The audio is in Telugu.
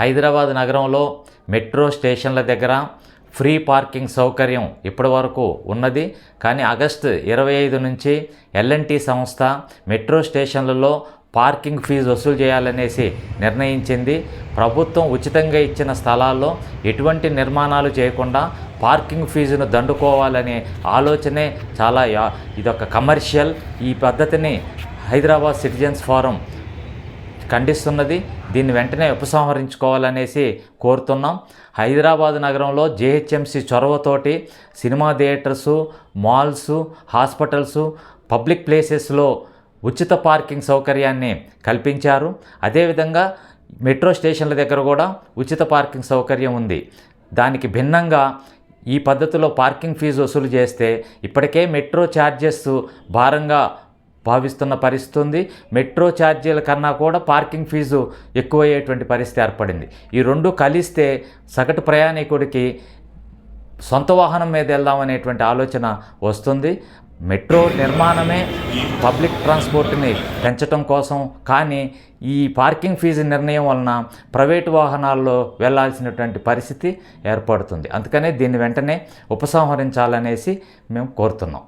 హైదరాబాద్ నగరంలో మెట్రో స్టేషన్ల దగ్గర ఫ్రీ పార్కింగ్ సౌకర్యం ఇప్పటి వరకు ఉన్నది. కానీ ఆగస్టు ఇరవై ఐదు నుంచి ఎల్ఎన్టీ సంస్థ మెట్రో స్టేషన్లలో పార్కింగ్ ఫీజు వసూలు చేయాలనేసి నిర్ణయించింది. ప్రభుత్వం ఉచితంగా ఇచ్చిన స్థలాల్లో ఎటువంటి నిర్మాణాలు చేయకుండా పార్కింగ్ ఫీజును దండుకోవాలనే ఆలోచనే చాలా ఇదొక కమర్షియల్ ఈ పద్ధతిని హైదరాబాద్ సిటిజన్స్ ఫోరం ఖండిస్తున్నది. దీన్ని వెంటనే ఉపసంహరించుకోవాలనేసి కోరుతున్నాం. హైదరాబాద్ నగరంలో GHMC చొరవతోటి cinema theatres malls hospitals public ప్లేసెస్లో ఉచిత పార్కింగ్ సౌకర్యాన్ని కల్పించారు. అదేవిధంగా మెట్రో స్టేషన్ల దగ్గర కూడా ఉచిత పార్కింగ్ సౌకర్యం ఉంది. దానికి భిన్నంగా ఈ పద్ధతిలో పార్కింగ్ ఫీజు వసూలు చేస్తే ఇప్పటికే మెట్రో ఛార్జెస్ భారంగా భావిస్తున్న పరిస్థితి ఉంది. మెట్రో ఛార్జీల కన్నా కూడా పార్కింగ్ ఫీజు ఎక్కువయ్యేటువంటి పరిస్థితి ఏర్పడింది. ఈ రెండు కలిస్తే సగటు ప్రయాణికుడికి సొంత వాహనం మీద వెళ్దామనేటువంటి ఆలోచన వస్తుంది. మెట్రో నిర్మాణమే పబ్లిక్ ట్రాన్స్పోర్ట్ని పెంచడం కోసం కానీ ఈ పార్కింగ్ ఫీజు నిర్ణయం వలన ప్రైవేటు వాహనాల్లో వెళ్ళాల్సినటువంటి పరిస్థితి ఏర్పడుతుంది. అందుకనే దీన్ని వెంటనే ఉపసంహరించాలనేసి మేము కోరుతున్నాం.